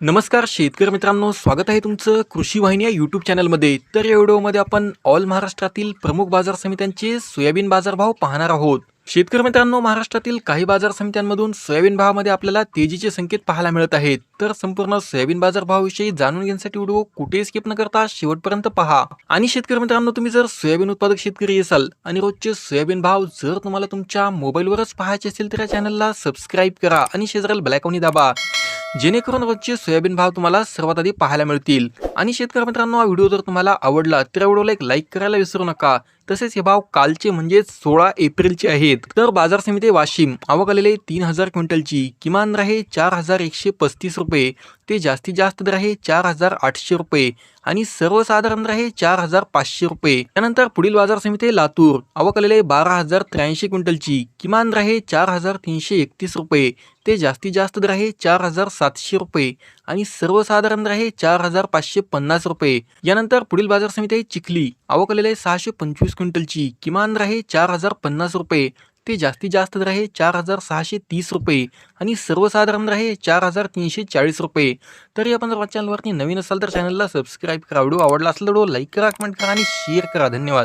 नमस्कार शेतकरी मित्रांनो स्वागत आहे तुमचं कृषी वाहिनी या यूट्यूब चॅनलमध्ये तर या व्हिडिओमध्ये आपण ऑल महाराष्ट्रातील प्रमुख बाजार समित्यांचे सोयाबीन बाजारभाव पाहणार आहोत. शेतकरी मित्रांनो महाराष्ट्रातील काही बाजार समित्यांमधून सोयाबीन भावामध्ये आपल्याला तेजीचे संकेत पाहायला मिळत आहेत. तर संपूर्ण सोयाबीन बाजारभावाविषयी जाणून घेण्यासाठी व्हिडिओ कुठेही स्किप न करता शेवटपर्यंत पहा. आणि शेतकरी मित्रांनो तुम्ही जर सोयाबीन उत्पादक शेतकरी असाल आणि रोजचे सोयाबीन भाव जर तुम्हाला तुमच्या मोबाईलवरच पाहायचे असेल तर या चॅनलला सबस्क्राईब करा आणि शेजारील ब्लॅकवनी दाबा. जेणेकरून रोजचे सोयाबीन भाव तुम्हाला सर्वात आधी पाहायला मिळतील. आणि शेतकरी मित्रांनो हा व्हिडिओ जर तुम्हाला आवडला तर व्हिडिओला एक लाईक करायला विसरू नका. तसेच हे भाव कालचे म्हणजेच सोळा एप्रिलचे आहेत. तर बाजार समिती वाशिम आवक आलेले तीन हजार क्विंटलची. किमान दर आहे चार हजार एकशे पस्तीस रुपये. ते जास्तीत जास्त दर आहे चार हजार आठशे रुपये. आणि सर्वसाधारण दर आहे चार हजार पाचशे रुपये. त्यानंतर पुढील बाजार समिती लातूर आवक आलेले बारा हजार त्र्याऐंशी क्विंटलची. किमान दर आहे चार हजार तीनशे एकतीस रुपये. ते जास्तीत जास्त दर आहे चार हजार सातशे रुपये. आणि सर्वसाधारण दर आहे चार हजार पाचशे पन्नास रुपये. यानंतर पुढील बाजार समिती आहे चिखली आवक आलेले सहाशे पंचवीस क्विंटलची किमान राहे आहे चार हजार पन्नास रुपये. ते जास्तीत जास्त राहे आहे चार हजार सहाशे तीस रुपये आणि सर्वसाधारण राहे चार हजार तीनशे चाळीस रुपये. तरी आपण जर चॅनलवरती नवीन असाल तर चॅनलला सबस्क्राईब करा. व्हिडिओ आवडला असेल तर व्हिडिओ लाईक करा कमेंट करा आणि शेअर करा. धन्यवाद.